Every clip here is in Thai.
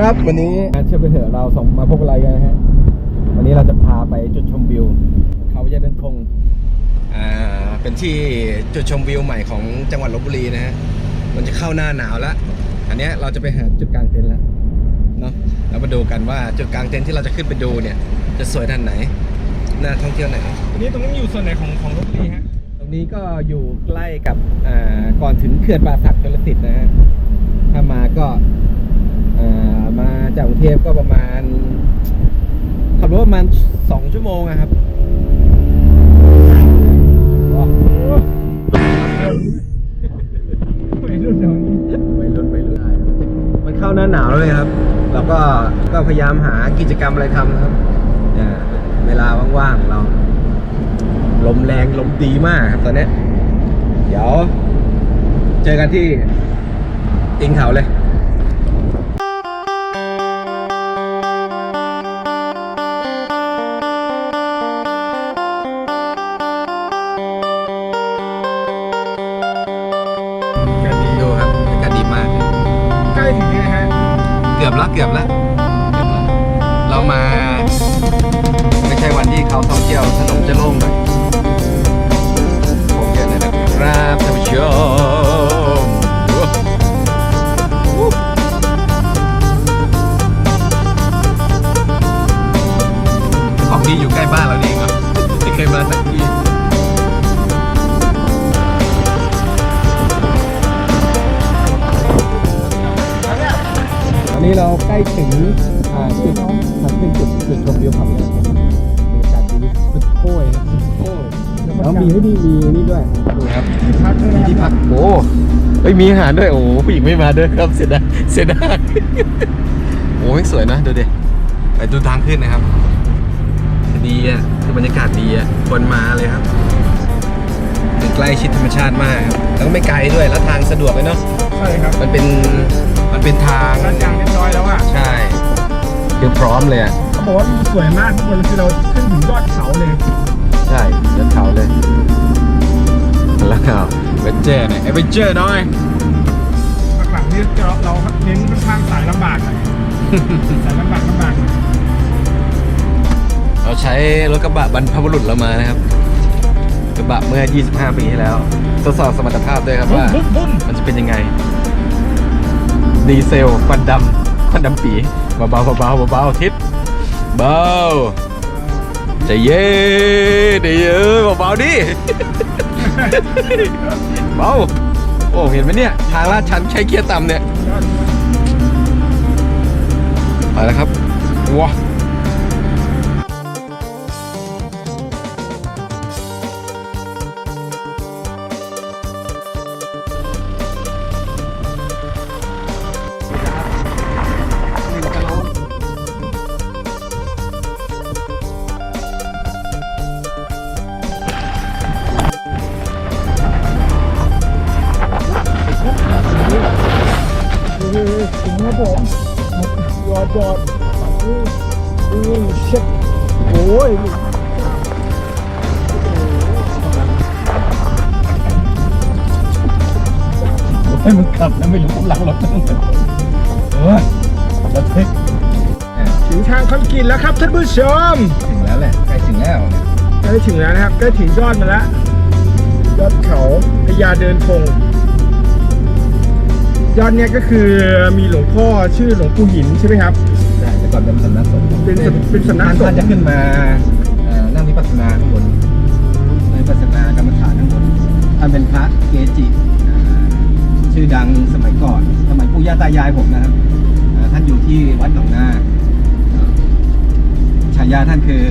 ครับวันนี้เชื่อไปเถอะเราสองมาพบอะไรกันนะฮะวันนี้เราจะพาไปจุดชมวิว เขายะเดินคงอ่าเป็นที่จุดชมวิวใหม่ของจังหวัดลบบุรีนะฮะมันจะเข้าหน้าหนาวแล้วอันเนี้ยเราจะไปหาจุดกลางเต็นท์แล้วเนาะเรามาดูกันว่าจุดกลางเต็นท์ที่เราจะขึ้นไปดูเนี่ย จะสวยด้านไหนน่าท่องเที่ยวไหนตรงนี้ตรงนี้อยู่ส่วนไหนของของลบบุรีฮะตรงนี้ก็อยู่ใกล้กับอ่าก่อนถึงเขื่อนป่าสักชลสิทธิ์นะฮะถ้ามาก็อ่า มาจากกรุงเทพก็ประมาณ ขับรถประมาณสองชั่วโมงอะครับว้าววัยรุ่นเดียวนี้วัยรุ่นวัยรุ่นมันเข้าหน้าหนาวแล้วเลยครับ เราก็ก็พยายามหากิจกรรมอะไรทำครับอ่าเวลาว่างๆของเรา ลมแรงลมดีมากครับตอนนี้ เดี๋ยว เจอกันที่อิงเขาเลย ละเกือบละเกือบละเรามาไม่ใช่วันที่เขาท่องเที่ยวถนนจะโล่งหน่อยผมเยอะเลยนะครับท่านผู้ชมของดีอยู่ใกล้บ้านเราเองเหรอไม่เคยมาสักที นนี้เราใกล้ถึงอ่าจุดทางขึ้นจุดจุดชมวิวเขาแล้วครับบรรยากาศดีสุดโค้ยสุดโค้ยแล้วมีให้ดีมีนี่ด้วยดูครับที่พักด้วยมีนะที่พักโอ้เฮ้ยมีอาหารด้วยโอ้ผู้หญิงไม่มาด้วยครับเสียดายเสียดายโอ้ยสวยนะดูดิไปดูทางขึ้นนะครับ ดีอะคือบรรยากาศดีอะคนมาเลยครับอยู่ใกล้ชิดธรรมชาติมากครับแล้วก็ไม่ไกลด้วยแล้วทางสะดวกเลยเนาะใช่ครับมันเป็น มันเป็นทางร้านยางเรียบร้อยแล้วอะใช่คือพร้อมเลยอะเขาบอกว่าสวยมากทุกคนคือเราขึ้นถึงยอดเขาเลยใช่ยอดเขาเลยแล้วก็เวนเจอร์หน่อยเอเวนเจอร์หน่อยหลังๆนี่เราเราเน้นค่อนข้างสายลำบากหน่อยสายลำบากลำบากหน่อยเราใช้รถกระบะบรรพบุรุษเรามานะครับกระบะเมื่อ 25 ปีที่แล้วทดสอบสมรรถภาพด้วยครับว่าบุ้มบุ้มมันจะเป็นยังไง ดีเซลควันดำควันดำปีเบาๆเบาๆเบาๆทิศเบาใจเย็นใจเย็นเบาๆดิเบาโอ้เห็นไหมเนี่ย ทางลาดชันใช้เกียร์ต่ำเนี่ยไปแล้วครับว้า ครับผมยอดยอดอืออือเช็ดโอ้ยให้มันขับแล้วไม่รู้กำลังรถนั่งเออระทึกอะถึงทางคอนกรีตแล้วครับท่านผู้ชม ถึงแล้วแหละใกล้ถึงแล้วใกล้ถึงแล้วนะครับใกล้ถึงยอดมาแล้วยอดเขาพญาเดินพง ยอดเนี้ยก็คือมีหลวงพ่อชื่อหลวงปู่หินใช่ไหมครับ ใช่แต่ก่อนเป็นสำนักสงฆ์เป็นสำเป็นสำนักสงฆ์ ท่านจะขึ้นมาเอ่อนั่งวิปัสสนาข้างบนนั่งวิปัสสนากรรมฐานข้างบนท่านเป็นพระเกจิอ่าชื่อดังสมัยก่อน สมัยปู่ย่าตายายผมนะครับอ่าท่านอยู่ที่วัดหนองนาฉายาท่านคือ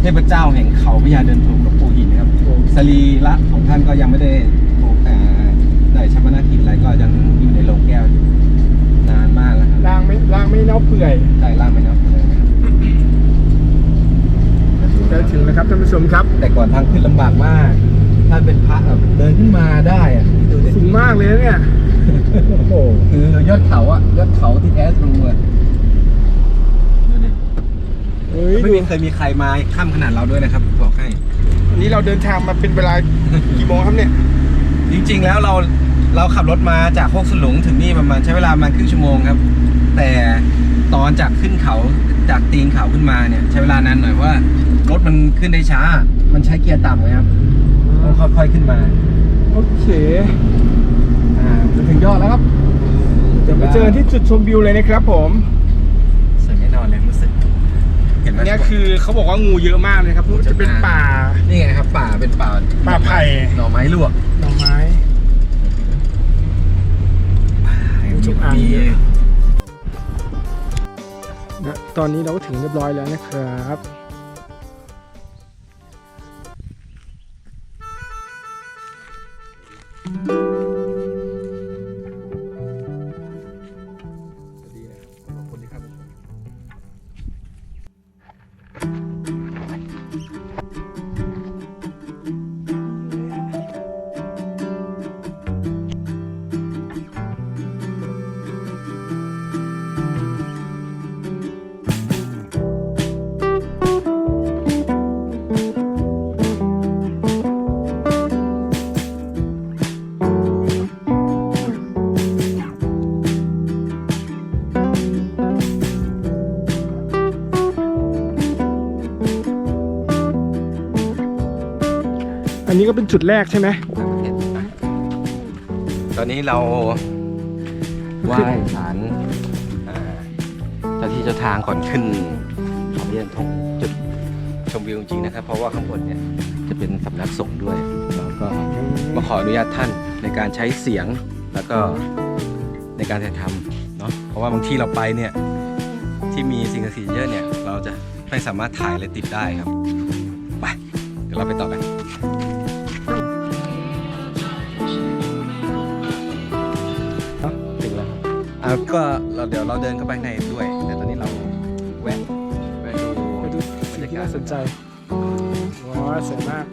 เทพเจ้าแห่งเขาพญาเดินทงหลวงปู่หินนะครับ สรีระของท่านก็ยังไม่ได้ถูกอ่าได้ชำระกิจอะไรก็ยัง ไม่ล่างไม่เน่าเปื่อยใช่ล่างไม่นับเลยนะครับใกล้ถึงแล้วครับท่านผู้ชมครับ แต่ก่อนทางขึ้นลำบากมาก ถ้าเป็นพระแบบเดินขึ้นมาได้อะดูดิสูงมากเลยนะเนี่ยโอ้โหคือยอดเขาอะยอดเขาที่แท้ทรูอะดูดิเฮ้ยไม่มีเคยมีใครมาข้ามขนาดเราด้วยนะครับบอกให้ วันนี้เราเดินทางมาเป็นเวลากี่โมงครับเนี่ยจริงๆแล้วเราเราขับรถมาจากโคกสลุงถึงนี่ประมาณใช้เวลาประมาณครึ่งชั่วโมงครับ แต่ตอนจากขึ้นเขาจากตีนเขาขึ้นมาเนี่ย ใช้เวลานานหน่อยเพราะว่ารถมันขึ้นได้ช้า มันใช้เกียร์ต่ำไงครับต้องค่อยๆขึ้นมา โอเค อ่าจะถึงยอดแล้วครับ เดี๋ยวไปเจอที่จุดชมวิวเลยนะครับผมสวยแน่นอนเลยรู้สึก เห็นไหมอันเนี้ยคือเขาบอกว่างูเยอะมากเลยครับเพราะว่าจะเป็นป่า นี่ไงครับ ป่าเป็นป่าป่าไผ่หน่อไม้ลวกหน่อไม้งูจงอางมีเยอะ นะตอนนี้เราก็ถึงเรียบร้อยแล้วนะครับ ก็เป็นจุดแรกใช่ไหมตอนนี้เราไหว้ศาลเจ้าที่เจ้าทางก่อนขึ้นเขาเรียนทงจุดชมวิวจริงๆนะครับ เพราะว่าข้างบนเนี่ยจะเป็นสำนักสงฆ์ด้วยเราก็มาขออนุญาตท่านในการใช้เสียงแล้วก็ในการถ่ายทำเนาะเพราะว่าบางที่เราไปเนี่ยที่มีสิ่งศักดิ์สิทธิ์เยอะเนี่ย เราจะไม่สามารถถ่ายอะไรติดได้ครับ ไป เดี๋ยวเราไปต่อกัน อ่าก็เราเดี๋ยวเราเดินเข้าไปข้างในด้วย แต่ตอนนี้เราแวะแวะดูไปดูบรสิ่งรยาที่กาศน่าสนใจว้าวสวยมาก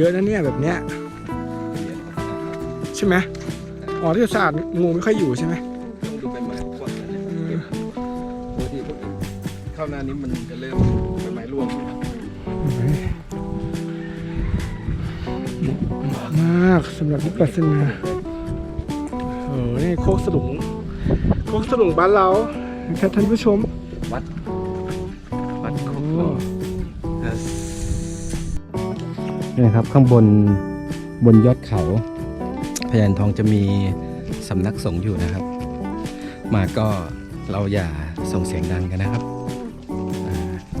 เยอะนะเนี่ยแบบเนี้ยใช่ไหมอ๋อที่สะอาดงูไม่ค่อยอยู่ใช่ไหมต้องดูใบไม้ก่อนนะเนี่ยเออปกติพวกเข้าหน้านี้มันจะเริ่มใบไม้ร่วงมากสำหรับวิปัสสนาเออนี่โคกสลุงโคกสลุงบ้านเรานะครับท่านผู้ชม นี่นะครับข้างบนบนยอดเขาพยานทองจะมีสำนักสงฆ์อยู่นะครับ มาก็เราอย่าส่งเสียงดังกันนะครับ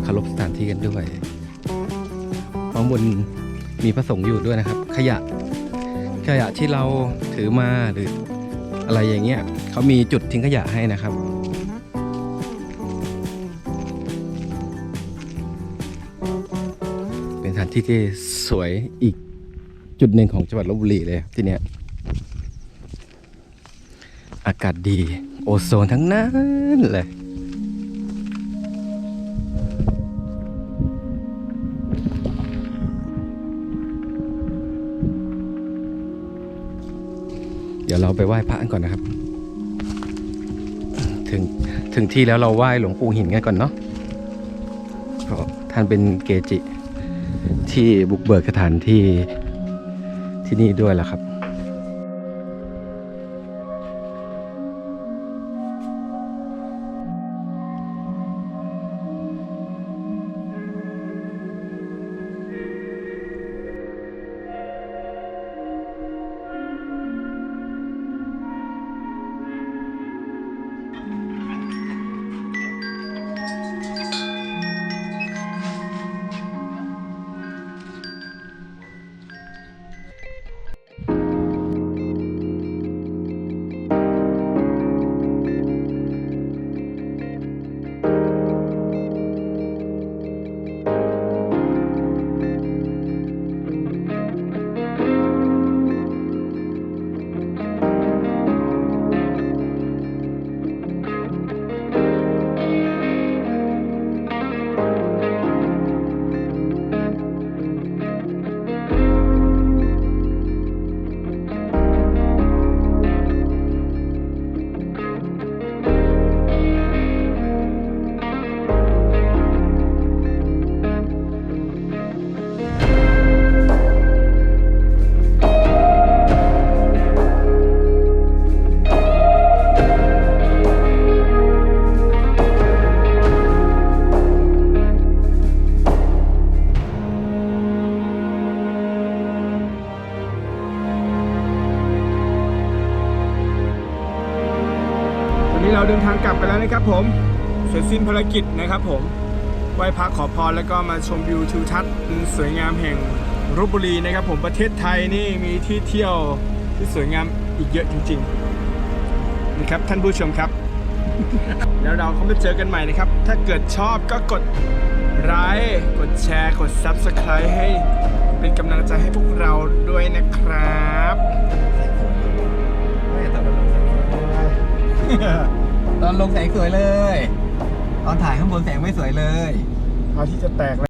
เคารพสถานที่กันด้วยข้างบนมีพระสงฆ์อยู่ด้วยนะครับ ขยะขยะที่เราถือมาหรืออะไรอย่างเงี้ยเขามีจุดทิ้งขยะให้นะครับ ถานที่ที่สวยอีกจุดหนึ่งของจังหวัดลบบุรีเลยที่เนี้ยอากาศดี โอโซนทั้งนั้นเลยเดี๋ยวเราไปไหว้พระกันก่อนนะครับ ถึงถึงที่แล้วเราไหว้หลวงปู่หินกันก่อนเนาะเพราะท่านเป็นเกจิ ที่บุกเบิกสถานที่ที่นี่ด้วยล่ะครับ ราเดินทางกลับไปแล้วนะครับผมเสร็จสิ้นภารกิจนะครับผมไหว้พระขอพรแล้วก็มาชมวิวทิวทัศน์สวยงามแห่งลบบุรีนะครับผมประเทศไทยนี่มีที่เที่ยวที่สวยงามอีกเยอะจริงๆนะครับท่านผู้ชมครับ แล้วเราก็มาเจอกันใหม่นะครับ ถ้าเกิดชอบก็กดไลค์กดแชร์กด Subscribe ให้เป็นกำลังใจให้พวกเราด้วยนะครับไม่ ตอนลงแสงสวยเลย ตอนถ่ายข้างบนแสงไม่สวยเลย พระอาที่จะแตกแล้ว